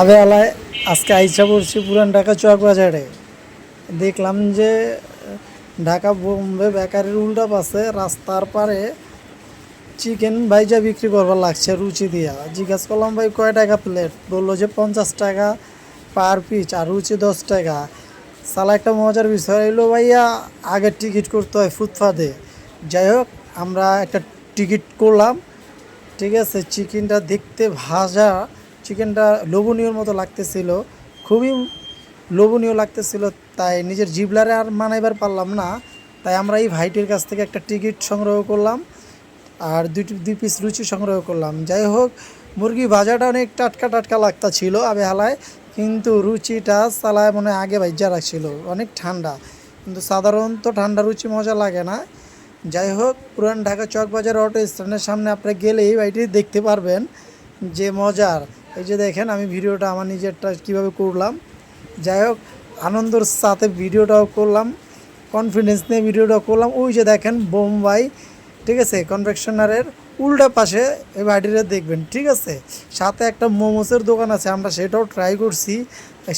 আবে আলায় আজকে আইসা পড়ছি পুরান ঢাকা চক বাজারে। দেখলাম যে, ঢাকা বোম্বে বেকারির উল্টা পাশে রাস্তার পারে চিকেন ভাইজা বিক্রি করবার লাগছে রুচি দিয়া। জিজ্ঞাস করলাম, ভাই, কয় টাকা প্লেট বলল যে, পঞ্চাশ টাকা পার পিস আর রুচি দশ টাকা। সালা একটা মজার বিষয় এলো ভাইয়া, আগে টিকিট করতে হয় ফুটপাতে। যাই হোক, আমরা একটা টিকিট করলাম। ঠিক আছে চিকেনটা দেখতে ভাজা চিকেনটা লোভনীয়র মতো লাগতেছিল, খুবই লোভনীয় লাগতেছিল, তাই নিজের জিবলারে আর মানাইবার পারলাম না। তাই আমরা এই ভাইটির কাছ থেকে একটা টিকিট সংগ্রহ করলাম, আর দুটি দুই পিস রুচি সংগ্রহ করলাম। যাই হোক, মুরগি ভাজাটা অনেক টাটকা টাটকা লাগতা ছিল আবে হালায় কিন্তু রুচিটা চালায় মনে আগে ভাইজা রাখছিল, অনেক ঠান্ডা। কিন্তু সাধারণত ঠান্ডা রুচি মজা লাগে না। যাই হোক, পুরান ঢাকা চকবাজার অটো স্ট্যান্ডের সামনে আপনারা গেলেই বাড়িটি দেখতে পারবেন যে মজার এই যে দেখেন, আমি ভিডিওটা আমার নিজেরটা কীভাবে করলাম। যাই হোক, আনন্দর সাথে ভিডিওটাও করলাম কনফিডেন্স নিয়ে ভিডিওটা করলাম। ওই যে দেখেন, বোম্বাই, ঠিক আছে কনভেকশনারের উল্টা পাশে এই বাড়িটা দেখবেন, ঠিক আছে? সাথে একটা মোমোসের দোকান আছে, আমরা সেটাও ট্রাই করছি।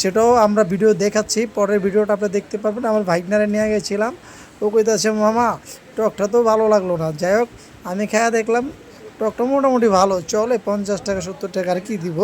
সেটাও আমরা ভিডিও দেখাচ্ছি, পরের ভিডিওটা আপনি দেখতে পারবেন। আমার ভাইগনারে নিয়ে গেছিলাম। ও কইতাছে, মামা, টকটা তো ভালো লাগল না। যাই হোক, আমি খেয়া দেখলাম টকটা মোটামুটি ভালো। চলে পঞ্চাশ টাকা সত্তর টাকা আর কি দিব?